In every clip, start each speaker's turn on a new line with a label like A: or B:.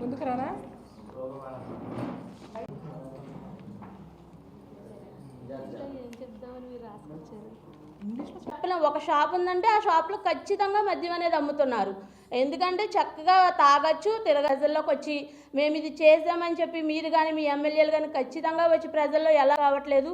A: ముందుకు రానా
B: చెప్పిన ఒక షాప్ ఉందంటే ఆ షాప్లో ఖచ్చితంగా మద్యం అనేది అమ్ముతున్నారు. ఎందుకంటే చక్కగా తాగొచ్చు తిరగజల్లోకి వచ్చి మేము ఇది చేసామని చెప్పి మీరు కానీ మీ ఎమ్మెల్యేలు కానీ ఖచ్చితంగా వచ్చి ప్రజల్లో ఎలా కావట్లేదు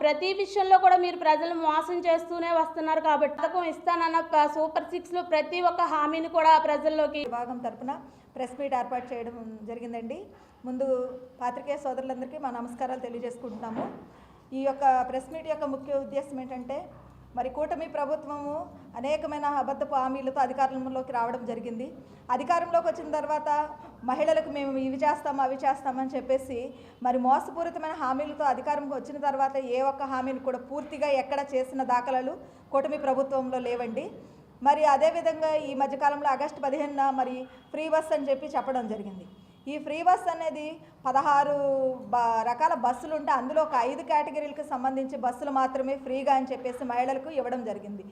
B: ప్రతి విషయంలో కూడా మీరు ప్రజలను మోసం చేస్తూనే వస్తున్నారు కాబట్టి పథకం ఇస్తానన్న సూపర్ సిక్స్లో ప్రతి ఒక్క హామీని కూడా ప్రజల్లోకి
C: విభాగం తరపున ప్రెస్ మీట్ ఏర్పాటు చేయడం జరిగిందండి. ముందు పాత్రికేయ సోదరులందరికీ మా నమస్కారాలు తెలియజేసుకుంటున్నాము. ఈ యొక్క ప్రెస్ మీట్ యొక్క ముఖ్య ఉద్దేశం ఏంటంటే మరి కూటమి ప్రభుత్వము అనేకమైన అబద్ధపు హామీలతో అధికారంలోకి రావడం జరిగింది. అధికారంలోకి వచ్చిన తర్వాత మహిళలకు మేము ఇవి చేస్తాము అవి చేస్తామని చెప్పేసి మరి మోసపూరితమైన హామీలతో అధికారంకి వచ్చిన తర్వాత ఏ ఒక్క హామీని కూడా పూర్తిగా ఎక్కడ చేసిన దాఖలాలు కూటమి ప్రభుత్వంలో లేవండి. మరి అదేవిధంగా ఈ మధ్యకాలంలో ఆగస్టు పదిహేనున మరి ఫ్రీ బస్ అని చెప్పి చెప్పడం జరిగింది. ఈ ఫ్రీ బస్ అనేది పదహారు రకాల బస్సులు ఉంటే అందులో ఒక ఐదు కేటగిరీలకు సంబంధించి బస్సులు మాత్రమే ఫ్రీగా అని చెప్పేసి మహిళలకు ఇవ్వడం జరిగింది.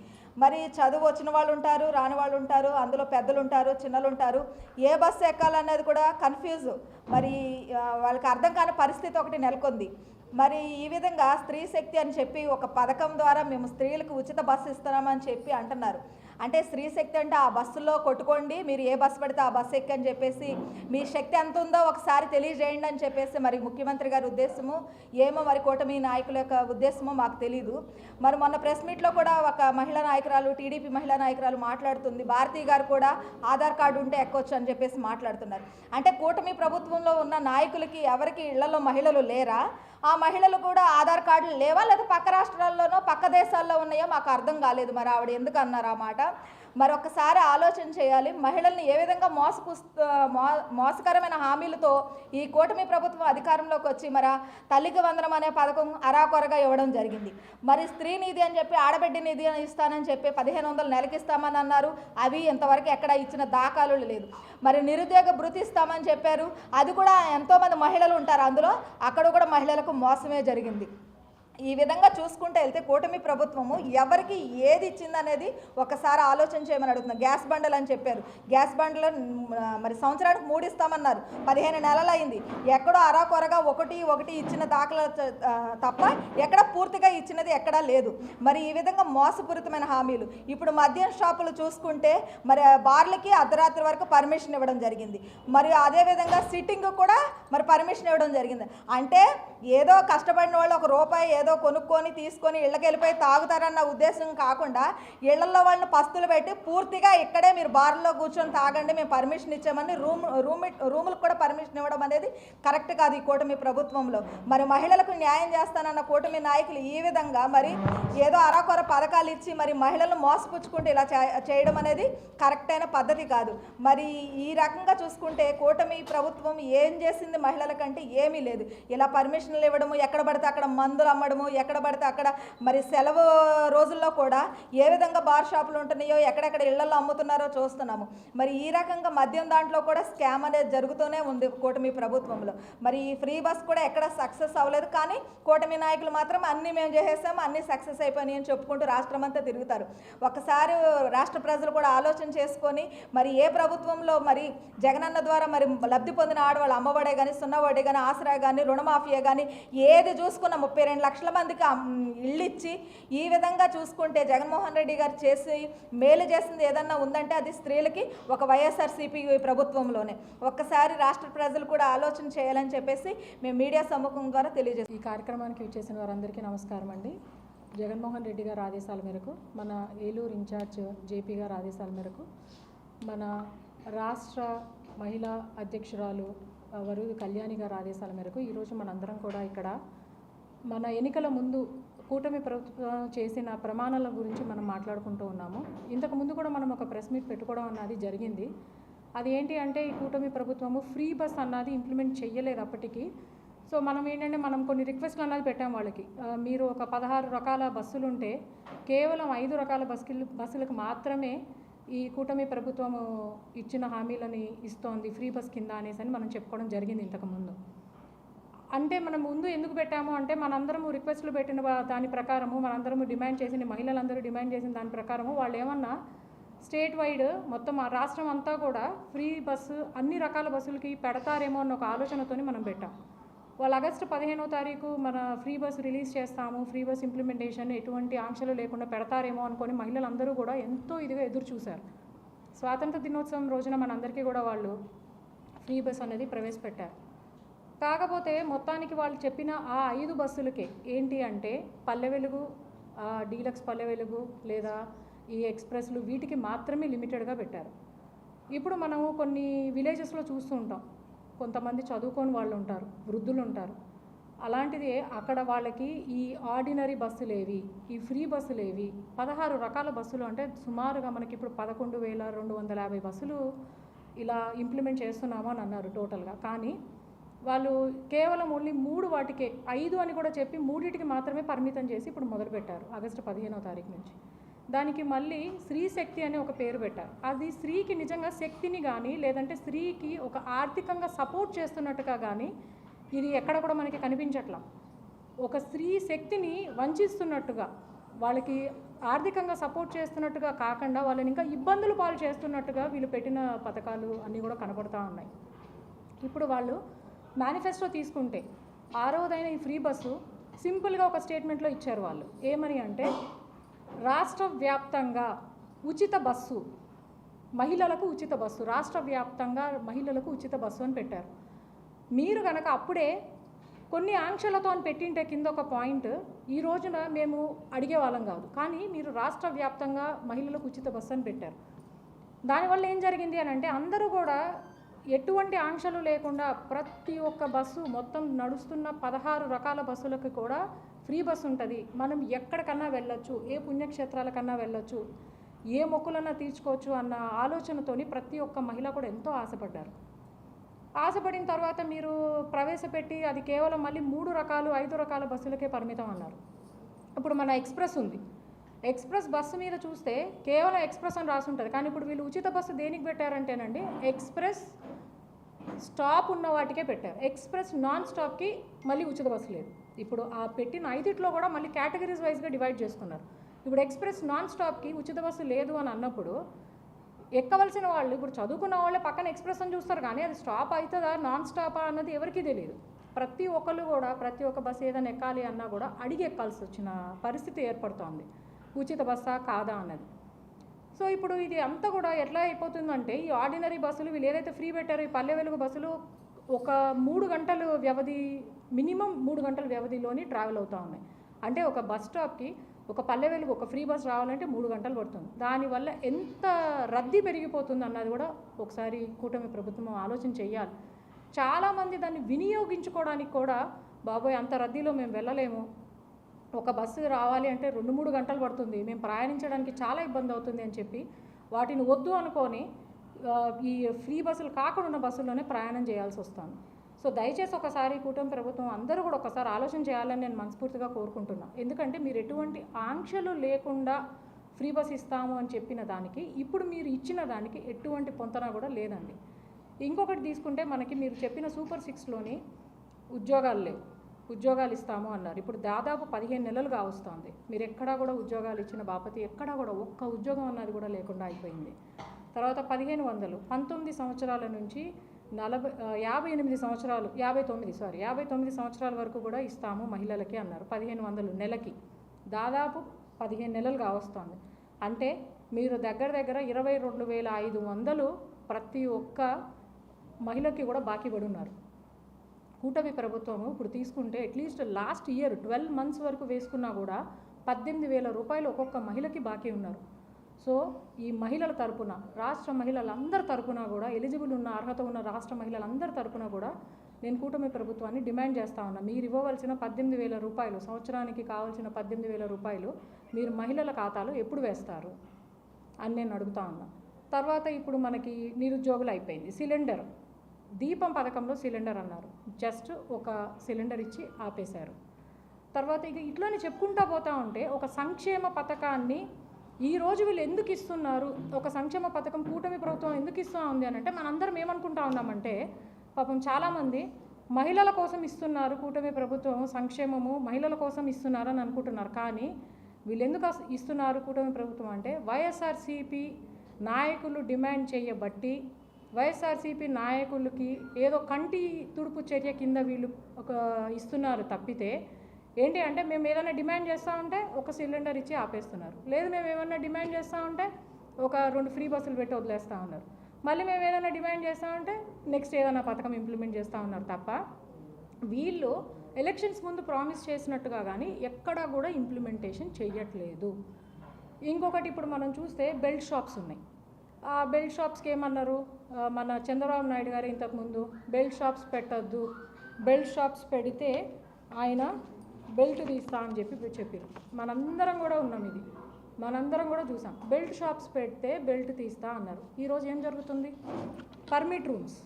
C: మరి చదువు వచ్చిన వాళ్ళు ఉంటారు రాని వాళ్ళు ఉంటారు అందులో పెద్దలు ఉంటారు చిన్నలు ఉంటారు. ఏ బస్సు ఎక్కాలన్నది కూడా కన్ఫ్యూజ్ మరి వాళ్ళకి అర్థం కాని పరిస్థితి ఒకటి నెలకొంది. మరి ఈ విధంగా స్త్రీ శక్తి అని చెప్పి ఒక పథకం ద్వారా మేము స్త్రీలకు ఉచిత బస్సు ఇస్తున్నామని చెప్పి అంటున్నారు. అంటే స్త్రీ శక్తి అంటే ఆ బస్సులో కొట్టుకోండి మీరు ఏ బస్సు పడితే ఆ బస్సు ఎక్కి అని చెప్పేసి మీ శక్తి ఎంత ఉందో ఒకసారి తెలియజేయండి అని చెప్పేసి మరి ముఖ్యమంత్రి గారి ఉద్దేశము. ఏమో మరి కూటమి నాయకుల యొక్క ఉద్దేశమో మాకు తెలియదు మరి మొన్న ప్రెస్ మీట్లో కూడా ఒక మహిళా నాయకురాలు టీడీపీ మహిళా నాయకురాలు మాట్లాడుతుంది. భారతీ గారు కూడా ఆధార్ కార్డు ఉంటే ఎక్కొచ్చు అని చెప్పేసి మాట్లాడుతున్నారు. అంటే కూటమి ప్రభుత్వంలో ఉన్న నాయకులకి ఎవరికి ఇళ్ళలో మహిళలు లేరా? ఆ మహిళలు కూడా ఆధార్ కార్డులు లేవా? లేదా పక్క రాష్ట్రాల్లోనో పక్క దేశాల్లో ఉన్నాయో? మాకు అర్థం కాలేదు మరి ఆవిడ ఎందుకు అన్నారు ఆ మాట. మరొకసారి ఆలోచన చేయాలి. మహిళల్ని ఏ విధంగా మోసపు మో మోసకరమైన హామీలతో ఈ కూటమి ప్రభుత్వం అధికారంలోకి వచ్చి మరి తల్లికి వందనం అనే పథకం అరాకొరగా ఇవ్వడం జరిగింది. మరి స్త్రీ నిధి అని చెప్పి ఆడబిడ్డ నిధి అని ఇస్తానని చెప్పి పదిహేను వందలు నెలకి ఇస్తామని అన్నారు. అవి ఇంతవరకు ఎక్కడ ఇచ్చిన దాఖలు లేదు. మరి నిరుద్యోగ భృతి ఇస్తామని చెప్పారు. అది కూడా ఎంతోమంది మహిళలు ఉంటారు అందులో. అక్కడ కూడా మహిళలకు మోసమే జరిగింది. ఈ విధంగా చూసుకుంటే వెళ్తే కూటమి ప్రభుత్వము ఎవరికి ఏది ఇచ్చిందనేది ఒకసారి ఆలోచన చేయమని అడుగుతున్నాం. గ్యాస్ బండలు అని చెప్పారు. గ్యాస్ బండలు మరి సంవత్సరానికి మూడు ఇస్తామన్నారు పదిహేను నెలలు అయింది. ఎక్కడో అరాకొరగా ఒకటి ఒకటి ఇచ్చిన దాఖలు తప్ప ఎక్కడ పూర్తిగా ఇచ్చినది ఎక్కడా లేదు. మరి ఈ విధంగా మోసపూరితమైన హామీలు. ఇప్పుడు మద్యం షాపులు చూసుకుంటే మరి బార్లకి అర్ధరాత్రి వరకు పర్మిషన్ ఇవ్వడం జరిగింది. మరి అదేవిధంగా సిట్టింగ్ కూడా మరి పర్మిషన్ ఇవ్వడం జరిగింది. అంటే ఏదో కష్టపడిన వాళ్ళు ఒక రూపాయి ఏదో కొనుక్కొని తీసుకొని ఇళ్ళకి వెళ్ళిపోయి తాగుతారన్న ఉద్దేశం కాకుండా ఇళ్ళలో వాళ్ళని పస్తులు పెట్టి పూర్తిగా ఇక్కడే మీరు బార్లో కూర్చొని తాగండి మేము పర్మిషన్ ఇచ్చామని రూమ్ రూమ్ రూములకు కూడా పర్మిషన్ ఇవ్వడం అనేది కరెక్ట్ కాదు ఈ కూటమి ప్రభుత్వంలో. మరి మహిళలకు న్యాయం చేస్తానన్న కూటమి నాయకులు ఈ విధంగా మరి ఏదో అరాకొర పథకాలు ఇచ్చి మరి మహిళలను మోసపుచ్చుకుంటూ ఇలా చే- చేయడం అనేది కరెక్ట్ అయిన పద్ధతి కాదు. మరి ఈ రకంగా చూసుకుంటే కూటమి ప్రభుత్వం ఏం చేసింది మహిళల కంటే ఏమీ లేదు. ఇలా పర్మిషన్లు ఇవ్వడము ఎక్కడ పడితే అక్కడ మందులు అమ్మడం పెట్టడము ఎక్కడ పడితే అక్కడ. మరి సెలవు రోజుల్లో కూడా ఏ విధంగా బార్ షాపులు ఉంటున్నాయో ఎక్కడెక్కడ ఇళ్ళలో అమ్ముతున్నారో చూస్తున్నాము. మరి ఈ రకంగా మద్యం దాంట్లో కూడా స్కామ్ అనేది జరుగుతూనే ఉంది కూటమి ప్రభుత్వంలో. మరి ఈ ఫ్రీ బస్ కూడా ఎక్కడ సక్సెస్ అవ్వలేదు. కానీ కూటమి నాయకులు మాత్రం అన్నీ మేము చేసేసాము అన్నీ సక్సెస్ అయిపోయినాయి అని చెప్పుకుంటూ రాష్ట్రం అంతా తిరుగుతారు. ఒకసారి రాష్ట్ర ప్రజలు కూడా ఆలోచన చేసుకొని మరి ఏ ప్రభుత్వంలో మరి జగనన్న ద్వారా మరి లబ్ధి పొందిన ఆడవాళ్ళు అమ్మఒడే కానీ సున్నఒడే కానీ ఆసరా కానీ రుణమాఫియా కానీ ఏది చూసుకున్న ముప్పై రెండు లక్షల మందికి ఇళ్ళు ఇచ్చి ఈ విధంగా చూసుకుంటే జగన్మోహన్ రెడ్డి గారు చేసి మేలు చేసింది ఏదన్నా ఉందంటే అది స్త్రీలకి ఒక వైఎస్ఆర్సీపీ ప్రభుత్వంలోనే. ఒక్కసారి రాష్ట్ర ప్రజలు కూడా ఆలోచన చేయాలని చెప్పేసి మేము మీడియా సమ్ముఖం ద్వారా తెలియజేస్తాం
A: ఈ కార్యక్రమానికి చేసిన వారందరికీ నమస్కారం అండి. జగన్మోహన్ రెడ్డి గారి ఆదేశాల మేరకు మన ఏలూరు ఇన్ఛార్జ్ జేపీ గారి ఆదేశాల మేరకు మన రాష్ట్ర మహిళా అధ్యక్షురాలు వరుడు వరుగు కళ్యాణి గారి ఆదేశాల మేరకు ఈరోజు మనందరం కూడా ఇక్కడ మన ఎన్నికల ముందు కూటమి ప్రభుత్వం చేసిన ప్రమాణాల గురించి మనం మాట్లాడుకుంటూ ఉన్నాము. ఇంతకు ముందు కూడా మనం ఒక ప్రెస్ మీట్ పెట్టుకోవడం అన్నది జరిగింది. అది ఏంటి అంటే ఈ కూటమి ప్రభుత్వము ఫ్రీ బస్ అన్నది ఇంప్లిమెంట్ చేయలేదు అప్పటికీ. సో మనం ఏంటంటే మనం కొన్ని రిక్వెస్ట్లు అన్నది పెట్టాం వాళ్ళకి. మీరు ఒక పదహారు రకాల బస్సులు ఉంటే కేవలం ఐదు రకాల బస్సులు బస్సులకు మాత్రమే ఈ కూటమి ప్రభుత్వము ఇచ్చిన హామీలని ఇస్తోంది ఫ్రీ బస్ కింద అనేసి అని మనం చెప్పుకోవడం జరిగింది ఇంతకుముందు అంటే మనం ముందు ఎందుకు పెట్టాము అంటే మనందరము రిక్వెస్ట్లు పెట్టిన దాని ప్రకారము మనందరము డిమాండ్ చేసిన మహిళలందరూ డిమాండ్ చేసిన దాని ప్రకారము వాళ్ళు ఏమన్నా స్టేట్ వైడ్ మొత్తం రాష్ట్రం అంతా కూడా ఫ్రీ బస్సు అన్ని రకాల బస్సులకి పెడతారేమో అన్న ఒక ఆలోచనతో మనం పెట్టాం. వాళ్ళు ఆగస్టు పదిహేనో తారీఖు మన ఫ్రీ బస్ రిలీజ్ చేస్తాము ఫ్రీ బస్ ఇంప్లిమెంటేషన్ ఎటువంటి ఆంక్షలు లేకుండా పెడతారేమో అనుకొని మహిళలందరూ కూడా ఎంతో ఇదిగా ఎదురు చూశారు. స్వాతంత్ర దినోత్సవం రోజున మనందరికీ కూడా వాళ్ళు ఫ్రీ బస్ అనేది ప్రవేశపెట్టారు. కాకపోతే మొత్తానికి వాళ్ళు చెప్పిన ఆ ఐదు బస్సులకే ఏంటి అంటే పల్లె వెలుగు డీలక్స్ పల్లె వెలుగు లేదా ఈ ఎక్స్ప్రెస్లు వీటికి మాత్రమే లిమిటెడ్గా పెట్టారు. ఇప్పుడు మనము కొన్ని విలేజెస్లో చూస్తూ ఉంటాం. కొంతమంది చదువుకొని వాళ్ళు ఉంటారు వృద్ధులు ఉంటారు. అలాంటిది అక్కడ వాళ్ళకి ఈ ఆర్డినరీ బస్సులేవి ఈ ఫ్రీ బస్సులేవి పదహారు రకాల బస్సులు అంటే సుమారుగా మనకి ఇప్పుడు పదకొండు వేల రెండు వందల యాభై బస్సులు ఇలా ఇంప్లిమెంట్ చేస్తున్నాము అని అన్నారు టోటల్గా. కానీ వాళ్ళు కేవలం ఓన్లీ మూడు వాటికే ఐదు అని కూడా చెప్పి మూడింటికి మాత్రమే పరిమితం చేసి ఇప్పుడు మొదలుపెట్టారు ఆగస్టు పదిహేనో తారీఖు నుంచి. దానికి మళ్ళీ స్త్రీ శక్తి అనే ఒక పేరు పెట్టారు. అది స్త్రీకి నిజంగా శక్తిని కానీ లేదంటే స్త్రీకి ఒక ఆర్థికంగా సపోర్ట్ చేస్తున్నట్టుగా కానీ ఇది ఎక్కడ కూడా మనకి కనిపించట్లా. ఒక స్త్రీ శక్తిని వంచిస్తున్నట్టుగా వాళ్ళకి ఆర్థికంగా సపోర్ట్ చేస్తున్నట్టుగా కాకుండా వాళ్ళని ఇంకా ఇబ్బందులు పాలు చేస్తున్నట్టుగా వీళ్ళు పెట్టిన పథకాలు అన్నీ కూడా కనబడుతూ ఉన్నాయి. ఇప్పుడు వాళ్ళు మేనిఫెస్టో తీసుకుంటే ఆరోదైన ఈ ఫ్రీ బస్సు సింపుల్గా ఒక స్టేట్మెంట్లో ఇచ్చారు వాళ్ళు. ఏమని అంటే రాష్ట్ర వ్యాప్తంగా ఉచిత బస్సు మహిళలకు ఉచిత బస్సు రాష్ట్ర వ్యాప్తంగా మహిళలకు ఉచిత బస్సు అని పెట్టారు. మీరు కనుక అప్పుడే కొన్ని ఆంక్షలతో అని పెట్టింటే కింద ఒక పాయింట్ ఈ రోజున మేము అడిగే వాళ్ళం కాదు. కానీ మీరు రాష్ట్ర వ్యాప్తంగా మహిళలకు ఉచిత బస్సు అని పెట్టారు. దానివల్ల ఏం జరిగింది అని అంటే అందరూ కూడా ఎటువంటి ఆంక్షలు లేకుండా ప్రతి ఒక్క బస్సు మొత్తం నడుస్తున్న పదహారు రకాల బస్సులకు కూడా ఫ్రీ బస్సు ఉంటుంది. మనం ఎక్కడికన్నా వెళ్ళొచ్చు ఏ పుణ్యక్షేత్రాలకన్నా వెళ్ళొచ్చు ఏ మొక్కులన్నా తీర్చుకోవచ్చు అన్న ఆలోచనతోని ప్రతి ఒక్క మహిళ కూడా ఎంతో ఆశపడ్డారు. ఆశపడిన తర్వాత మీరు ప్రవేశపెట్టి అది కేవలం మళ్ళీ మూడు రకాలు ఐదు రకాల బస్సులకే పరిమితం అన్నారు. ఇప్పుడు మన ఎక్స్ప్రెస్ ఉంది. ఎక్స్ప్రెస్ బస్సు మీద చూస్తే కేవలం ఎక్స్ప్రెస్ అని రాసి ఉంటుంది. కానీ ఇప్పుడు వీళ్ళు ఉచిత బస్సు దేనికి పెట్టారంటేనండి ఎక్స్ప్రెస్ స్టాప్ ఉన్న వాటికే పెట్టారు. ఎక్స్ప్రెస్ నాన్ స్టాప్కి మళ్ళీ ఉచిత బస్సు లేదు. ఇప్పుడు ఆ పెట్టిన ఐదిట్లో కూడా మళ్ళీ కేటగిరీస్ వైజ్గా డివైడ్ చేసుకున్నారు ఇప్పుడు ఎక్స్ప్రెస్ నాన్ స్టాప్కి ఉచిత బస్సు లేదు అని అన్నప్పుడు ఎక్కవలసిన వాళ్ళు ఇప్పుడు చదువుకున్న వాళ్ళే పక్కన ఎక్స్ప్రెస్ అని చూస్తారు కానీ అది స్టాప్ అవుతుందా నాన్ స్టాపా అన్నది ఎవరికీ తెలియదు ప్రతి ఒక్కళ్ళు కూడా ప్రతి ఒక్క బస్సు ఏదైనా ఎక్కాలి అన్నా కూడా అడిగి ఎక్కాల్సి వచ్చిన పరిస్థితి ఏర్పడుతోంది. ఉచిత బస్సా కాదా అన్నది. సో ఇప్పుడు ఇది అంతా కూడా ఎట్లా అయిపోతుందంటే ఈ ఆర్డినరీ బస్సులు వీళ్ళు ఏదైతే ఫ్రీ పెట్టారో ఈ పల్లె వెలుగు బస్సులు ఒక మూడు గంటలు వ్యవధి మినిమం మూడు గంటల వ్యవధిలోని ట్రావెల్ అవుతూ ఉన్నాయి. అంటే ఒక బస్ స్టాప్కి ఒక పల్లె వెలుగు ఒక ఫ్రీ బస్ రావాలంటే మూడు గంటలు పడుతుంది. దానివల్ల ఎంత రద్దీ పెరిగిపోతుంది అన్నది కూడా ఒకసారి కూటమి ప్రభుత్వం ఆలోచన చేయాలి. చాలామంది దాన్ని వినియోగించుకోవడానికి కూడా బాబోయ్ అంత రద్దీలో మేము వెళ్ళలేము. ఒక బస్సు రావాలి అంటే రెండు మూడు గంటలు పడుతుంది. మేము ప్రయాణించడానికి చాలా ఇబ్బంది అవుతుంది అని చెప్పి వాటిని వద్దు అనుకొని ఈ ఫ్రీ బస్సులు కాకుండా ఉన్న బస్సుల్లోనే ప్రయాణం చేయాల్సి వస్తాను సో దయచేసి ఒకసారి కూటమి ప్రభుత్వం అందరూ కూడా ఒకసారి ఆలోచన చేయాలని నేను మనస్ఫూర్తిగా కోరుకుంటున్నాను ఎందుకంటే మీరు ఎటువంటి ఆంక్షలు లేకుండా ఫ్రీ బస్ ఇస్తాము అని చెప్పిన దానికి ఇప్పుడు మీరు ఇచ్చిన దానికి ఎటువంటి పొంతన కూడా లేదండి. ఇంకొకటి తీసుకుంటే మనకి మీరు చెప్పిన సూపర్ సిక్స్లోని ఉద్యోగాలు లేవు. ఉద్యోగాలు ఇస్తాము అన్నారు. ఇప్పుడు దాదాపు పదిహేను నెలలుగా వస్తుంది మీరు ఎక్కడా కూడా ఉద్యోగాలు ఇచ్చిన బాపతి ఎక్కడా కూడా ఒక్క ఉద్యోగం అన్నది కూడా లేకుండా అయిపోయింది. తర్వాత పదిహేను వందలు. పంతొమ్మిది సంవత్సరాల నుంచి నలభై యాభై ఎనిమిది సంవత్సరాలు యాభై తొమ్మిది సారీ యాభై తొమ్మిది సంవత్సరాల వరకు కూడా ఇస్తాము మహిళలకి అన్నారు. పదిహేను వందలు నెలకి. దాదాపు పదిహేను నెలలుగా వస్తుంది అంటే మీరు దగ్గర దగ్గర ఇరవై రెండు వేల ఐదు వందలు ప్రతి ఒక్క మహిళకి కూడా బాకీ పడి ఉన్నారు. కూటమి ప్రభుత్వము ఇప్పుడు తీసుకుంటే at least last year twelve months వరకు వేసుకున్నా కూడా పద్దెనిమిది వేల రూపాయలు ఒక్కొక్క మహిళకి బాకీ ఉన్నారు. సో ఈ మహిళల తరపున రాష్ట్ర మహిళలందరి తరపున కూడా ఎలిజిబుల్ ఉన్న అర్హత ఉన్న రాష్ట్ర మహిళలందరి తరపున కూడా నేను కూటమి ప్రభుత్వాన్ని డిమాండ్ చేస్తా ఉన్నా. మీరు ఇవ్వవలసిన పద్దెనిమిది వేల రూపాయలు సంవత్సరానికి కావాల్సిన పద్దెనిమిది వేల రూపాయలు మీరు మహిళల ఖాతాలో ఎప్పుడు వేస్తారు అని నేను అడుగుతా ఉన్నా. తర్వాత ఇప్పుడు మనకి నిరుద్యోగులు అయిపోయింది సిలిండర్. దీపం పథకంలో సిలిండర్ అన్నారు. జస్ట్ ఒక సిలిండర్ ఇచ్చి ఆపేశారు. తర్వాత ఇక ఇట్లానే చెప్పుకుంటా పోతా ఉంటే ఒక సంక్షేమ పథకాన్ని ఈ రోజు వీళ్ళు ఎందుకు ఇస్తున్నారు? ఒక సంక్షేమ పథకం కూటమి ప్రభుత్వం ఎందుకు ఇస్తూ ఉంది అని అంటే మనందరం ఏమనుకుంటా ఉన్నామంటే పాపం చాలామంది మహిళల కోసం ఇస్తున్నారు కూటమి ప్రభుత్వం సంక్షేమము మహిళల కోసం ఇస్తున్నారు అని అనుకుంటున్నారు. కానీ వీళ్ళు ఎందుకు ఇస్తున్నారు కూటమి ప్రభుత్వం అంటే వైఎస్ఆర్సీపీ నాయకులు డిమాండ్ చేయబట్టి వైఎస్ఆర్సీపీ నాయకులకి ఏదో కంటి తుడుపు చర్య కింద వీళ్ళు ఒక ఇస్తున్నారు తప్పితే ఏంటి అంటే మేము ఏదైనా డిమాండ్ చేస్తూ ఉంటే ఒక సిలిండర్ ఇచ్చి ఆపేస్తున్నారు. లేదు మేము ఏమన్నా డిమాండ్ చేస్తూ ఉంటే ఒక రెండు ఫ్రీ బస్సులు పెట్టి వదిలేస్తూ ఉన్నారు. మళ్ళీ మేము ఏదైనా డిమాండ్ చేస్తూ ఉంటే నెక్స్ట్ ఏదైనా పథకం ఇంప్లిమెంట్ చేస్తూ ఉన్నారు తప్ప వీళ్ళు ఎలక్షన్స్ ముందు ప్రామిస్ చేసినట్టుగా కానీ ఎక్కడా కూడా ఇంప్లిమెంటేషన్ చేయట్లేదు ఇంకొకటి ఇప్పుడు మనం చూస్తే బెల్ట్ షాప్స్ ఉన్నాయి. ఆ బెల్ట్ షాప్స్కి ఏమన్నారు మన చంద్రబాబు నాయుడు గారు ఇంతకుముందు బెల్ట్ షాప్స్ పెట్టద్దు బెల్ట్ షాప్స్ పెడితే ఆయన బెల్ట్ తీస్తా అని చెప్పి చెప్పారు. మనందరం కూడా ఉన్నాం ఇది. మనందరం కూడా చూసాం. బెల్ట్ షాప్స్ పెడితే బెల్ట్ తీస్తా అన్నారు. ఈరోజు ఏం జరుగుతుంది? Permit rooms.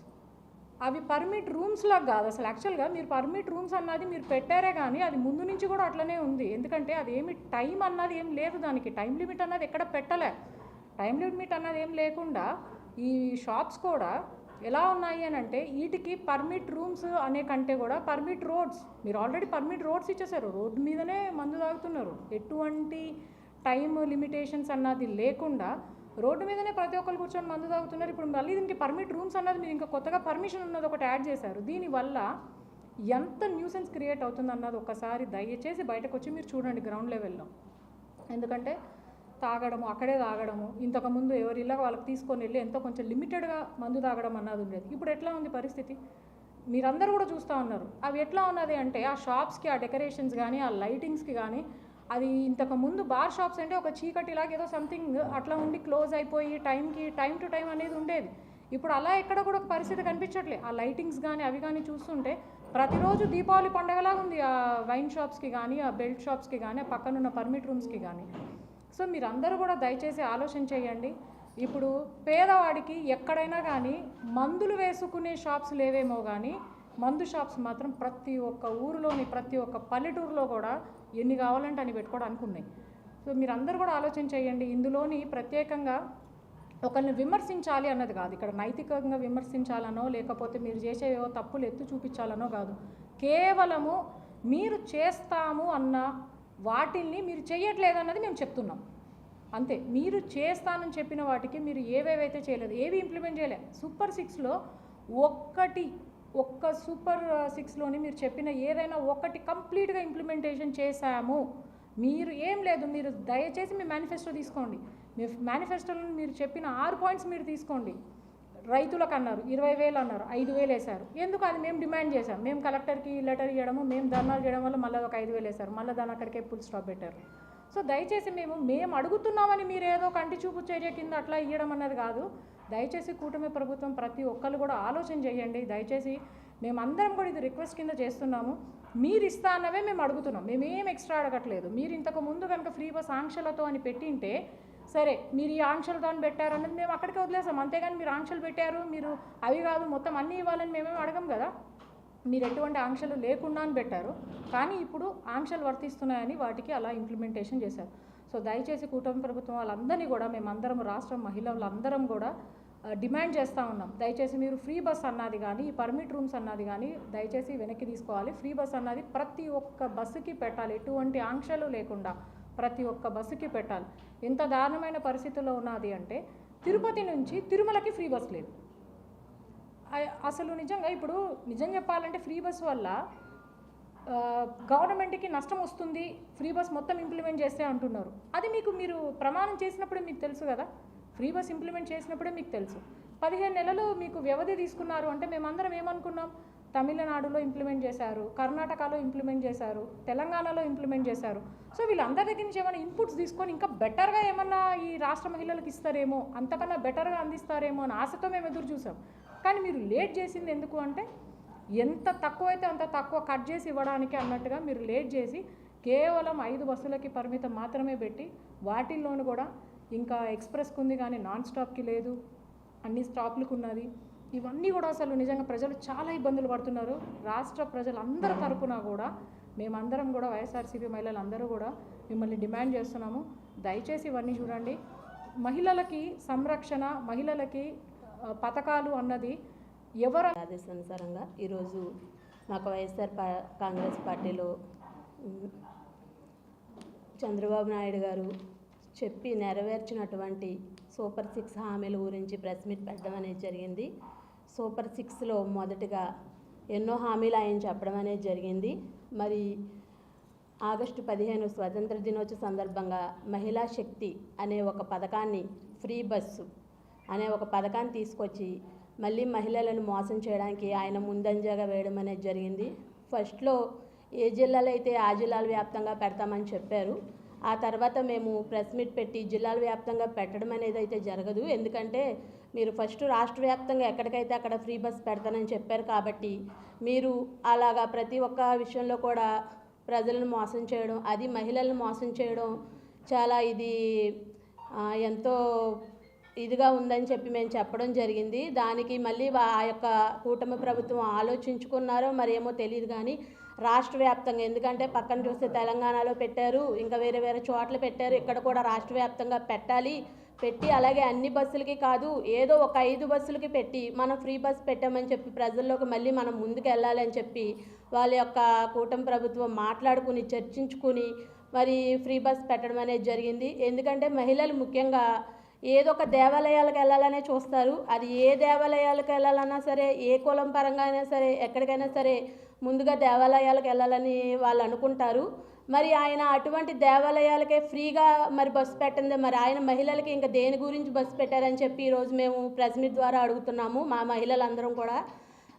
A: అవి పర్మిట్ రూమ్స్లా కాదు. అసలు యాక్చువల్గా మీరు పర్మిట్ రూమ్స్ అన్నది మీరు పెట్టారే కానీ అది ముందు నుంచి కూడా అట్లనే ఉంది. ఎందుకంటే అది ఏమి టైం అన్నది ఏం లేదు దానికి. టైం లిమిట్ అన్నది ఎక్కడ పెట్టలే. టైం లిమిట్ అన్నది ఏం లేకుండా ఈ షాప్స్ కూడా ఎలా ఉన్నాయి అని అంటే వీటికి పర్మిట్ రూమ్స్ అనే కంటే కూడా పర్మిట్ రోడ్స్ మీరు ఆల్రెడీ పర్మిట్ రోడ్స్ ఇచ్చేసారు. రోడ్డు మీదనే మందు తాగుతున్నారు. ఎటువంటి టైం లిమిటేషన్స్ అన్నది లేకుండా రోడ్డు మీదనే ప్రతి ఒక్కరు కూర్చొని మందు తాగుతున్నారు. ఇప్పుడు మళ్ళీ దీనికి పర్మిట్ రూమ్స్ అన్నది మీరు ఇంకా కొత్తగా పర్మిషన్ ఉన్నది ఒకటి యాడ్ చేశారు. దీనివల్ల ఎంత న్యూసెన్స్ క్రియేట్ అవుతుంది అన్నది ఒకసారి దయచేసి బయటకు వచ్చి మీరు చూడండి గ్రౌండ్ లెవెల్లో. ఎందుకంటే తాగడము అక్కడే తాగడము. ఇంతకుముందు ఎవరిలా వాళ్ళకి తీసుకొని వెళ్ళి ఎంతో కొంచెం లిమిటెడ్గా మందు తాగడం అన్నది ఉండేది. ఇప్పుడు ఎట్లా ఉంది పరిస్థితి? మీరందరూ కూడా చూస్తూ ఉన్నారు. అవి ఎట్లా ఉన్నది అంటే ఆ షాప్స్కి ఆ డెకరేషన్స్ కానీ ఆ లైటింగ్స్కి కానీ అది ఇంతకు ముందు బార్ షాప్స్ అంటే ఒక చీకటిలాగా ఏదో సంథింగ్ అట్లా ఉండి క్లోజ్ అయిపోయి టైంకి టైం టు టైం అనేది ఉండేది. ఇప్పుడు అలా ఎక్కడ కూడా ఒక పరిస్థితి కనిపించట్లే. ఆ లైటింగ్స్ కానీ అవి కానీ చూస్తుంటే ప్రతిరోజు దీపావళి పండగలాగా ఉంది ఆ వైన్ షాప్స్కి కానీ ఆ బెల్ట్ షాప్స్కి కానీ ఆ పక్కనున్న పర్మిట్ రూమ్స్కి కానీ సో మీరందరూ కూడా దయచేసి ఆలోచన చేయండి. ఇప్పుడు పేదవాడికి ఎక్కడైనా కానీ మందులు వేసుకునే షాప్స్ లేవేమో కానీ మందు షాప్స్ మాత్రం ప్రతి ఒక్క ఊరిలోని ప్రతి ఒక్క పల్లెటూరులో కూడా ఎన్ని కావాలంటే అని పెట్టుకోవడానికి ఉన్నాయి. సో మీరందరూ కూడా ఆలోచన చేయండి. ఇందులోని ప్రత్యేకంగా ఒకరిని విమర్శించాలి అన్నది కాదు. ఇక్కడ నైతికంగా విమర్శించాలనో లేకపోతే మీరు చేసేవో తప్పులు ఎత్తు చూపించాలనో కాదు. కేవలము మీరు చేస్తాము అన్న వాటిల్ని మీరు చేయట్లేదు అన్నది మేము చెప్తున్నాం. అంతే మీరు చేస్తానని చెప్పిన వాటికి మీరు ఏవేవైతే చేయలేదు ఏవి ఇంప్లిమెంట్ చేయలేదు సూపర్ సిక్స్లో ఒక్కటి ఒక్క సూపర్ సిక్స్లోని మీరు చెప్పిన ఏదైనా ఒకటి కంప్లీట్గా ఇంప్లిమెంటేషన్ చేశాము. మీరు ఏం లేదు మీరు దయచేసి మీ మేనిఫెస్టో తీసుకోండి. మీ మేనిఫెస్టోలో మీరు చెప్పిన ఆరు పాయింట్స్ మీరు తీసుకోండి. రైతులకు అన్నారు ఇరవై వేలు అన్నారు ఐదు వేలు వేశారు ఎందుకు అది మేము డిమాండ్ చేశాం? మేము కలెక్టర్కి లెటర్ ఇవ్వడము మేము ధర్నాలు చేయడం వల్ల మళ్ళీ ఒక ఐదు వేలు వేశారు మళ్ళీ దాని అక్కడికే ఫుల్ స్టాప్ పెట్టారు. సో దయచేసి మేము మేము అడుగుతున్నామని మీరు ఏదో కంటి చూపు చర్య కింద అట్లా ఇవ్వడం అన్నది కాదు. దయచేసి కూటమి ప్రభుత్వం ప్రతి ఒక్కరు కూడా ఆలోచన చేయండి. దయచేసి మేమందరం కూడా ఇది రిక్వెస్ట్ కింద చేస్తున్నాము. మీరు ఇస్తా అన్నవే మేము అడుగుతున్నాం. మేమేం ఎక్స్ట్రా అడగట్లేదు. మీరు ఇంతకు ముందు కనుక ఫ్రీ బస్ ఆంక్షలతో అని పెట్టింటే సరే మీరు ఈ ఆంక్షలు దాన్ని పెట్టారు అన్నది మేము అక్కడికి వదిలేసాం. అంతేగాని మీరు ఆంక్షలు పెట్టారు మీరు అవి కాదు మొత్తం అన్నీ ఇవ్వాలని మేమేమి అడగం కదా? మీరు ఎటువంటి ఆంక్షలు లేకుండా అని పెట్టారు. కానీ ఇప్పుడు ఆంక్షలు వర్తిస్తున్నాయని వాటికి అలా ఇంప్లిమెంటేషన్ చేశారు. సో దయచేసి కూటమి ప్రభుత్వం వాళ్ళందరినీ కూడా మేమందరం రాష్ట్రం మహిళలందరం కూడా డిమాండ్ చేస్తూ ఉన్నాం. దయచేసి మీరు ఫ్రీ బస్ అన్నది కానీ ఈ పర్మిట్ రూమ్స్ అన్నది కానీ దయచేసి వెనక్కి తీసుకోవాలి. ఫ్రీ బస్ అన్నది ప్రతి ఒక్క బస్సుకి పెట్టాలి. ఎటువంటి ఆంక్షలు లేకుండా ప్రతి ఒక్క బస్సుకి పెట్టాలి. ఎంత దారుణమైన పరిస్థితుల్లో ఉన్నది అంటే తిరుపతి నుంచి తిరుమలకి ఫ్రీ బస్ లేదు. అసలు నిజంగా ఇప్పుడు నిజం చెప్పాలంటే ఫ్రీ బస్ వల్ల గవర్నమెంట్కి నష్టం వస్తుంది ఫ్రీ బస్ మొత్తం ఇంప్లిమెంట్ చేస్తే అంటున్నారు. అది మీకు మీరు ప్రమాణం చేసినప్పుడే మీకు తెలుసు కదా? ఫ్రీ బస్ ఇంప్లిమెంట్ చేసినప్పుడే మీకు తెలుసు. పదిహేను నెలలు మీకు వ్యవధి తీసుకున్నారు అంటే మేమందరం ఏమనుకున్నాం? తమిళనాడులో ఇంప్లిమెంట్ చేశారు కర్ణాటకలో ఇంప్లిమెంట్ చేశారు తెలంగాణలో ఇంప్లిమెంట్ చేశారు. సో వీళ్ళందరి దగ్గర నుంచి ఏమైనా ఇన్పుట్స్ తీసుకొని ఇంకా బెటర్గా ఏమన్నా ఈ రాష్ట్ర మహిళలకు ఇస్తారేమో అంతకన్నా బెటర్గా అందిస్తారేమో అని ఆశతో మేము ఎదురు చూసాం. కానీ మీరు లేట్ చేసింది ఎందుకు అంటే ఎంత తక్కువైతే అంత తక్కువ కట్ చేసి ఇవ్వడానికి అన్నట్టుగా మీరు లేట్ చేసి కేవలం ఐదు బస్సులకి పరిమితం మాత్రమే పెట్టి వాటిల్లోనూ కూడా ఇంకా ఎక్స్ప్రెస్కి ఉంది కానీ నాన్ స్టాప్కి లేదు అన్ని స్టాప్లకు ఉన్నది. ఇవన్నీ కూడా అసలు నిజంగా ప్రజలు చాలా ఇబ్బందులు పడుతున్నారు. రాష్ట్ర ప్రజలందరి తరపున కూడా మేమందరం కూడా వైఎస్ఆర్సీపీ మహిళలు అందరూ కూడా మిమ్మల్ని డిమాండ్ చేస్తున్నాము. దయచేసి ఇవన్నీ చూడండి. మహిళలకి సంరక్షణ మహిళలకి పథకాలు అన్నది ఎవరు
B: ఆదేశానుసారంగా ఈరోజు మాకు వైఎస్ఆర్ పా కాంగ్రెస్ పార్టీలో చంద్రబాబు నాయుడు గారు చెప్పి నెరవేర్చినటువంటి సూపర్ సిక్స్ హామీల గురించి ప్రెస్ మీట్ పెట్టడం అనేది జరిగింది. సూపర్ సిక్స్లో మొదటగా ఎన్నో హామీలు ఆయన చెప్పడం అనేది జరిగింది. మరి ఆగస్టు పదిహేను స్వతంత్ర దినోత్సవ సందర్భంగా మహిళా శక్తి అనే ఒక పథకాన్ని ఫ్రీ బస్సు అనే ఒక పథకాన్ని తీసుకొచ్చి మళ్ళీ మహిళలను మోసం చేయడానికి ఆయన ముందంజగా వేయడం అనేది జరిగింది. ఫస్ట్లో ఏ జిల్లాలో అయితే ఆ జిల్లాల వ్యాప్తంగా పెడతామని చెప్పారు. ఆ తర్వాత మేము ప్రెస్ మీట్ పెట్టి జిల్లాల వ్యాప్తంగా పెట్టడం అనేది అయితే జరగదు. ఎందుకంటే మీరు ఫస్ట్ రాష్ట్ర వ్యాప్తంగా ఎక్కడికైతే అక్కడ ఫ్రీ బస్ పెడతానని చెప్పారు కాబట్టి మీరు అలాగా ప్రతి ఒక్క విషయంలో కూడా ప్రజలను మోసం చేయడం అది మహిళలను మోసం చేయడం చాలా ఇది ఎంతో ఇదిగా ఉందని చెప్పి మేము చెప్పడం జరిగింది. దానికి మళ్ళీ ఆ యొక్క కూటమి ప్రభుత్వం ఆలోచించుకున్నారో మరేమో తెలియదు కానీ రాష్ట్ర వ్యాప్తంగా ఎందుకంటే పక్కన చూస్తే తెలంగాణలో పెట్టారు ఇంకా వేరే వేరే చోట్ల పెట్టారు. ఇక్కడ కూడా రాష్ట్ర వ్యాప్తంగా పెట్టాలి. పెట్టి అలాగే అన్ని బస్సులకి కాదు ఏదో ఒక ఐదు బస్సులకి పెట్టి మనం ఫ్రీ బస్ పెట్టామని చెప్పి ప్రజల్లోకి మళ్ళీ మనం ముందుకు వెళ్ళాలని చెప్పి వాళ్ళ యొక్క కూటమి ప్రభుత్వం మాట్లాడుకుని చర్చించుకుని మరి ఫ్రీ బస్ పెట్టడం అనేది జరిగింది. ఎందుకంటే మహిళలు ముఖ్యంగా ఏదో ఒక దేవాలయాలకు వెళ్ళాలనే చూస్తారు. అది ఏ దేవాలయాలకు వెళ్ళాలన్నా సరే ఏ కులం పరంగా అయినా సరే ఎక్కడికైనా సరే ముందుగా దేవాలయాలకు వెళ్ళాలని వాళ్ళు అనుకుంటారు. మరి ఆయన అటువంటి దేవాలయాలకే ఫ్రీగా మరి బస్సు పెట్టింది. మరి ఆయన మహిళలకి ఇంకా దేని గురించి బస్సు పెట్టారని చెప్పి ఈరోజు మేము ప్రెస్ మీట్ ద్వారా అడుగుతున్నాము. మా మహిళలందరం కూడా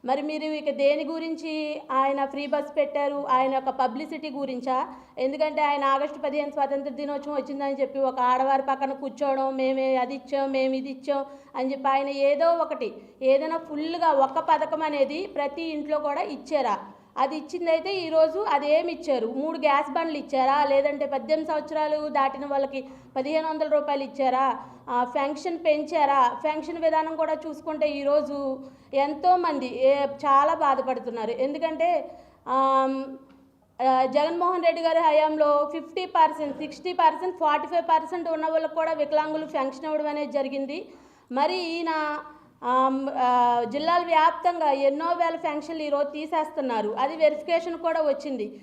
B: మరి మీరు ఇక దేని గురించి ఆయన ఫ్రీ బస్ పెట్టారు? ఆయన యొక్క పబ్లిసిటీ గురించా? ఎందుకంటే ఆయన ఆగస్టు పదిహేను స్వాతంత్ర దినోత్సవం వచ్చిందని చెప్పి ఒక ఆడవారి పక్కన కూర్చోవడం మేమే అది ఇచ్చాం మేము ఇది ఇచ్చాం అని చెప్పి ఆయన ఏదో ఒకటి ఏదైనా ఫుల్గా ఒక్క పథకం అనేది ప్రతి ఇంట్లో కూడా ఇచ్చారా? అది ఇచ్చిందైతే ఈరోజు అది ఏమి ఇచ్చారు? మూడు గ్యాస్ బండ్లు ఇచ్చారా? లేదంటే పద్దెనిమిది సంవత్సరాలు దాటిన వాళ్ళకి పదిహేను వందల రూపాయలు ఇచ్చారా? ఆ, ఫెన్షన్ పెంచారా? ఫెన్షన్ విధానం కూడా చూసుకుంటే ఈరోజు ఎంతోమంది చాలా బాధపడుతున్నారు. ఎందుకంటే జగన్మోహన్ రెడ్డి గారి హయాంలో fifty percent sixty percent forty five percent ఉన్న వాళ్ళకి కూడా వికలాంగులు ఫెన్షన్ ఇవ్వడం అనేది జరిగింది. మరి ఈయన జిల్లాల వ్యాప్తంగా ఎన్నో వేల ఫెన్షన్లు ఈరోజు తీసేస్తున్నారు. అది వెరిఫికేషన్ కూడా వచ్చింది.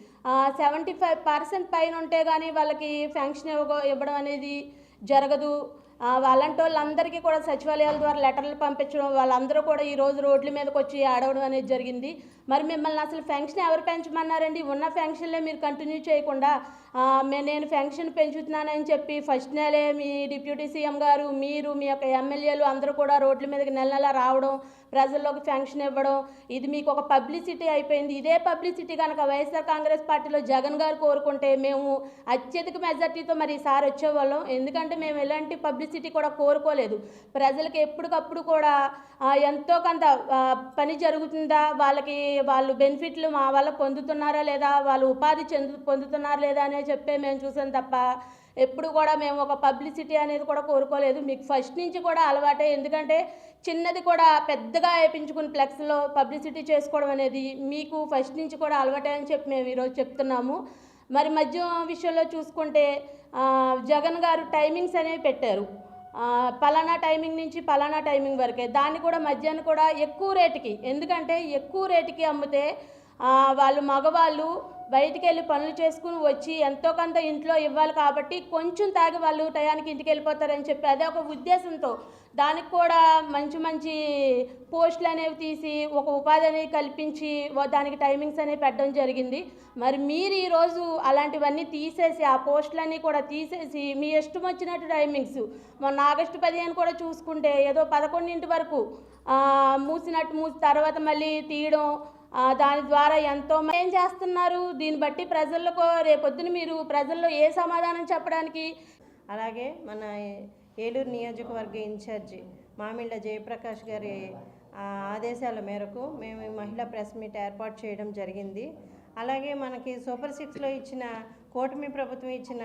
B: సెవెంటీ ఫైవ్ పర్సెంట్ పైన ఉంటే కానీ వాళ్ళకి ఫెన్షన్ ఇవ్వ ఇవ్వడం అనేది జరగదు. ఆ, అలాంటి వాళ్ళందరికీ కూడా సచివాలయాల ద్వారా లెటర్లు పంపించడం వాళ్ళందరూ కూడా ఈరోజు రోడ్ల మీదకి వచ్చి ఆడవడం అనేది జరిగింది. మరి మిమ్మల్ని అసలు ఫెన్షన్ ఎవరు పెంచమన్నారండి? ఉన్న ఫెన్షన్లే మీరు కంటిన్యూ చేయకుండా నేను ఫెన్షన్ పెంచుతున్నానని చెప్పి ఫస్ట్ నెలే మీ డిప్యూటీ సీఎం గారు మీరు మీ యొక్క ఎమ్మెల్యేలు అందరూ కూడా రోడ్ల మీదకి నెల నెల రావడం ప్రజల్లోకి ఫెన్షన్ ఇవ్వడం ఇది మీకు ఒక పబ్లిసిటీ అయిపోయింది. ఇదే పబ్లిసిటీ కనుక వైఎస్ఆర్ కాంగ్రెస్ పార్టీలో జగన్ గారు కోరుకుంటే మేము అత్యధిక మెజార్టీతో మరి ఈసారి వచ్చేవాళ్ళం. ఎందుకంటే మేము ఎలాంటి పబ్లిసిటీ కూడా కోరుకోలేదు. ప్రజలకి ఎప్పటికప్పుడు కూడా ఎంతో కొంత పని జరుగుతుందా? వాళ్ళకి వాళ్ళు బెనిఫిట్లు మా వల్ల పొందుతున్నారా లేదా? వాళ్ళు ఉపాధి చెందు పొందుతున్నారా లేదా అనే చెప్పే మేము చూసాం తప్ప ఎప్పుడు కూడా మేము ఒక పబ్లిసిటీ అనేది కూడా కోరుకోలేదు. మీకు ఫస్ట్ నుంచి కూడా అలవాటే. ఎందుకంటే చిన్నది కూడా పెద్దగా వేయించుకుని ఫ్లెక్స్లో పబ్లిసిటీ చేసుకోవడం అనేది మీకు ఫస్ట్ నుంచి కూడా అలవాటే అని చెప్పి మేము ఈరోజు చెప్తున్నాము. మరి మద్యం విషయంలో చూసుకుంటే జగన్ గారు టైమింగ్స్ అనేవి పెట్టారు. పలానా టైమింగ్ నుంచి పలానా టైమింగ్ వరకే. దాన్ని కూడా మధ్యాహ్నం కూడా ఎక్కువ రేటుకి. ఎందుకంటే ఎక్కువ రేటుకి అమ్మితే వాళ్ళు మగవాళ్ళు బయటికి వెళ్ళి పనులు చేసుకుని వచ్చి ఎంతో కొంత ఇంట్లో ఇవ్వాలి కాబట్టి కొంచెం తాగి వాళ్ళు టయానికి ఇంటికి వెళ్ళిపోతారని చెప్పి అదే ఒక ఉద్దేశంతో దానికి కూడా మంచి మంచి పోస్టులు అనేవి తీసి ఒక ఉపాధి అనేది కల్పించి దానికి టైమింగ్స్ అనేవి పెట్టడం జరిగింది. మరి మీరు ఈరోజు అలాంటివన్నీ తీసేసి ఆ పోస్టులన్నీ కూడా తీసేసి మీ ఇష్టం వచ్చినట్టు టైమింగ్స్ మొన్న ఆగస్టు పదిహేను కూడా చూసుకుంటే ఏదో పదకొండింటి వరకు మూసినట్టు మూసి తర్వాత మళ్ళీ తీయడం దాని ద్వారా ఎంతో మంది ఏం చేస్తున్నారు? దీన్ని బట్టి ప్రజలకు రేపొద్దున మీరు ప్రజల్లో ఏ సమాధానం చెప్పడానికి?
D: అలాగే మన ఏలూరు నియోజకవర్గ ఇన్ఛార్జి మామిళ్ళ జయప్రకాష్ గారి ఆదేశాల మేరకు మేము మహిళా ప్రెస్ మీట్ ఏర్పాటు చేయడం జరిగింది. అలాగే మనకి సూపర్ సిక్స్లో ఇచ్చిన కూటమి ప్రభుత్వం ఇచ్చిన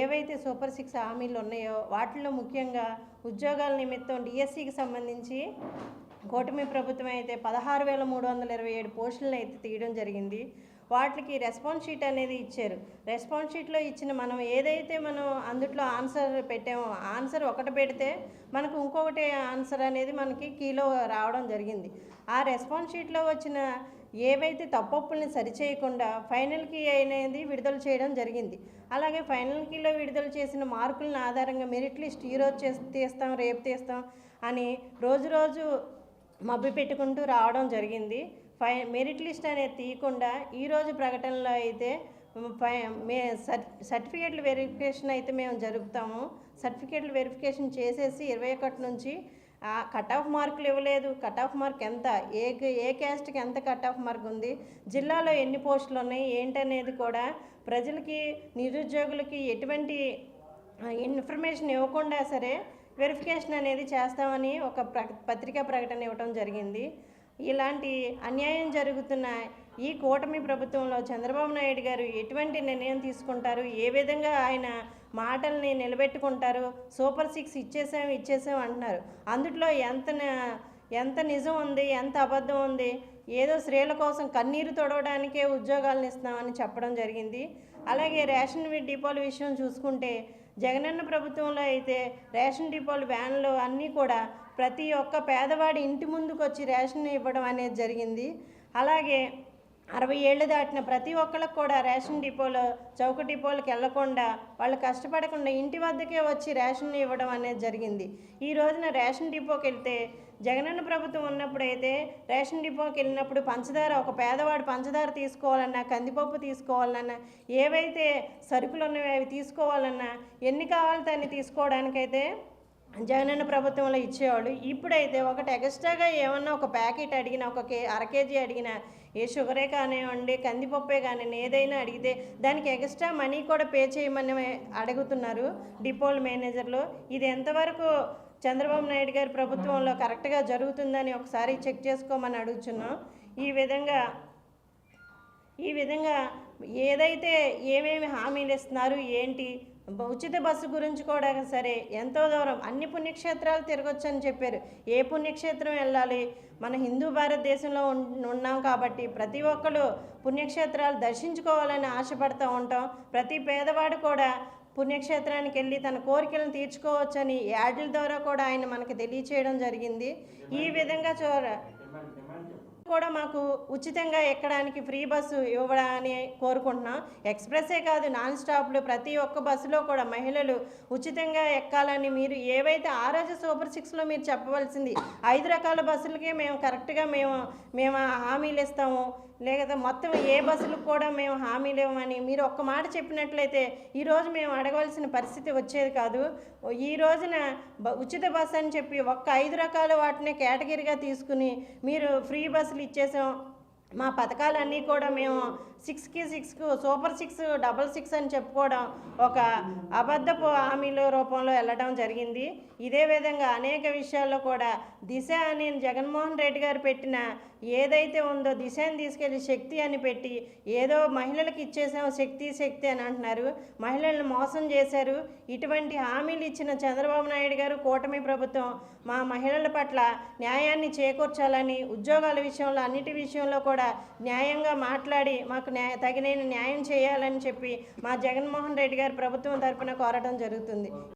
D: ఏవైతే సూపర్ సిక్స్ హామీలు ఉన్నాయో వాటిలో ముఖ్యంగా ఉద్యోగాల నిమిత్తం డిఎస్సికి సంబంధించి కూటమి ప్రభుత్వం అయితే పదహారు వేల మూడు వందల ఇరవై ఏడు పోస్టులను అయితే తీయడం జరిగింది. వాటికి రెస్పాన్స్ షీట్ అనేది ఇచ్చారు. రెస్పాన్స్ షీట్లో ఇచ్చిన మనం ఏదైతే మనం అందుట్లో ఆన్సర్ పెట్టామో ఆన్సర్ ఒకటి పెడితే మనకు ఇంకొకటి ఆన్సర్ అనేది మనకి కీలో రావడం జరిగింది. ఆ రెస్పాన్స్ షీట్లో వచ్చిన ఏవైతే తప్పప్పుల్ని సరిచేయకుండా ఫైనల్కి అనేది విడుదల చేయడం జరిగింది. అలాగే ఫైనల్ కీలో విడుదల చేసిన మార్కులను ఆధారంగా మెరిట్ లిస్ట్ ఈరోజు చేసి తీస్తాం రేపు తీస్తాం అని రోజు రోజు మబ్బి పెట్టుకుంటూ రావడం జరిగింది. ఫై మెరిట్ లిస్ట్ అనేది తీయకుండా ఈరోజు ప్రకటనలో అయితే ఫై మే సర్ సర్టిఫికేట్ల వెరిఫికేషన్ అయితే మేము జరుపుతాము. సర్టిఫికేట్ల వెరిఫికేషన్ చేసేసి ఇరవై ఒకటి నుంచి ఆ కట్ ఆఫ్ మార్కులు ఇవ్వలేదు. కట్ ఆఫ్ మార్క్ ఎంత? ఏ ఏ క్యాస్ట్కి ఎంత కట్ ఆఫ్ మార్క్ ఉంది? జిల్లాలో ఎన్ని పోస్టులు ఉన్నాయి? ఏంటనేది కూడా ప్రజలకి నిరుద్యోగులకి ఎటువంటి ఇన్ఫర్మేషన్ ఇవ్వకుండా సరే వెరిఫికేషన్ అనేది చేస్తామని ఒక ప్ర పత్రికా ప్రకటన ఇవ్వడం జరిగింది. ఇలాంటి అన్యాయం జరుగుతున్న ఈ కూటమి ప్రభుత్వంలో చంద్రబాబు నాయుడు గారు ఎటువంటి నిర్ణయం తీసుకుంటారు? ఏ విధంగా ఆయన మాటల్ని నిలబెట్టుకుంటారు? సూపర్ సిక్స్ ఇచ్చేసాం ఇచ్చేసాం అంటున్నారు. అందుట్లో ఎంత ఎంత నిజం ఉంది? ఎంత అబద్ధం ఉంది? ఏదో స్త్రీల కోసం కన్నీరు తొడవడానికే ఉద్యోగాలను ఇస్తున్నామని చెప్పడం జరిగింది. అలాగే రేషన్ డిపోల విషయం చూసుకుంటే జగనన్న ప్రభుత్వంలో అయితే రేషన్ డిపోలు వ్యాన్లు అన్నీ కూడా ప్రతి ఒక్క పేదవాడి ఇంటి ముందుకు వచ్చి రేషన్ ఇవ్వడం అనేది జరిగింది. అలాగే అరవై ఏళ్ళు దాటిన ప్రతి ఒక్కరికి కూడా రేషన్ డిపోలో చౌక డిపోలకు వెళ్ళకుండా వాళ్ళు కష్టపడకుండా ఇంటి వద్దకే వచ్చి రేషన్ ఇవ్వడం అనేది జరిగింది. ఈ రోజున రేషన్ డిపోకి వెళ్తే జగనన్న ప్రభుత్వం ఉన్నప్పుడైతే రేషన్ డిపోకి వెళ్ళినప్పుడు పంచదార ఒక పేదవాడు పంచదార తీసుకోవాలన్నా కందిపప్పు తీసుకోవాలన్నా ఏవైతే సరుకులు ఉన్నవి అవి తీసుకోవాలన్నా ఎన్ని కావాలితే అన్ని తీసుకోవడానికైతే జగనన్న ప్రభుత్వంలో ఇచ్చేవాళ్ళు. ఇప్పుడైతే ఒకటి ఎక్స్ట్రాగా ఏమన్నా ఒక ప్యాకెట్ అడిగినా ఒక కే అర కేజీ అడిగినా ఏ షుగరే కానివ్వండి కందిపప్పే కానివ్వండి ఏదైనా అడిగితే దానికి ఎక్స్ట్రా మనీ కూడా పే చేయమని అడుగుతున్నారు డిపోల మేనేజర్లు. ఇది ఎంతవరకు చంద్రబాబు నాయుడు గారి ప్రభుత్వంలో కరెక్ట్గా జరుగుతుందని ఒకసారి చెక్ చేసుకోమని అడుగుతున్నాం. ఈ విధంగా ఈ విధంగా ఏదైతే ఏమేమి హామీలు ఇస్తున్నారు ఏంటి ఉచిత బస్సు గురించి కూడా సరే ఎంతో దూరం అన్ని పుణ్యక్షేత్రాలు తిరగొచ్చు అని చెప్పారు. ఏ పుణ్యక్షేత్రం వెళ్ళాలి? మన హిందూ భారతదేశంలో ఉన్నాం కాబట్టి ప్రతి ఒక్కరు పుణ్యక్షేత్రాలు దర్శించుకోవాలని ఆశపడుతూ ఉంటాం. ప్రతి పేదవాడు కూడా పుణ్యక్షేత్రానికి వెళ్ళి తన కోరికలను తీర్చుకోవచ్చని యాడ్ల ద్వారా కూడా ఆయన మనకు తెలియచేయడం జరిగింది. ఈ విధంగా చూడ కూడా మాకు ఉచితంగా ఎక్కడానికి ఫ్రీ బస్సు ఇవ్వడాన్ని కోరుకుంటున్నాం. ఎక్స్ప్రెస్సే కాదు నాన్ స్టాప్లు ప్రతి ఒక్క బస్సులో కూడా మహిళలు ఉచితంగా ఎక్కాలని మీరు ఏవైతే ఆ రోజు సూపర్ సిక్స్లో మీరు చెప్పవలసింది ఐదు రకాల బస్సులకే మేము కరెక్ట్గా మేము మేము హామీలు ఇస్తాము. లేకపోతే మొత్తం ఏ బస్సులకు కూడా మేము హామీ లేవని మీరు ఒక్క మాట చెప్పినట్లయితే ఈరోజు మేము అడగవలసిన పరిస్థితి వచ్చేది కాదు. ఈ రోజున బ- ఉచిత బస్సు అని చెప్పి ఒక్క ఐదు రకాల వాటిని కేటగిరీగా తీసుకుని మీరు ఫ్రీ బస్సులు ఇచ్చేసాం. మా పథకాలన్నీ కూడా మేము సిక్స్కి సిక్స్కు సూపర్ సిక్స్ డబల్ సిక్స్ అని చెప్పుకోవడం ఒక అబద్ధపు హామీల రూపంలో వెళ్ళడం జరిగింది. ఇదే విధంగా అనేక విషయాల్లో కూడా దిశ అని జగన్మోహన్ రెడ్డి గారు పెట్టిన ఏదైతే ఉందో దిశని తీసుకెళ్ళి శక్తి అని పెట్టి ఏదో మహిళలకు ఇచ్చేసాం శక్తి శక్తి అని అంటున్నారు. మహిళలను మోసం చేశారు. ఇటువంటి హామీలు ఇచ్చిన చంద్రబాబు నాయుడు గారు కూటమి ప్రభుత్వం మా మహిళల పట్ల న్యాయాన్ని చేకూర్చాలని ఉద్యోగాల విషయంలో అన్నిటి విషయంలో కూడా న్యాయంగా మాట్లాడి మాకు న్యాయ తగిన న్యాయం చేయాలని చెప్పి మా జగన్మోహన్ రెడ్డి గారి ప్రభుత్వం తరఫున కోరడం జరుగుతుంది.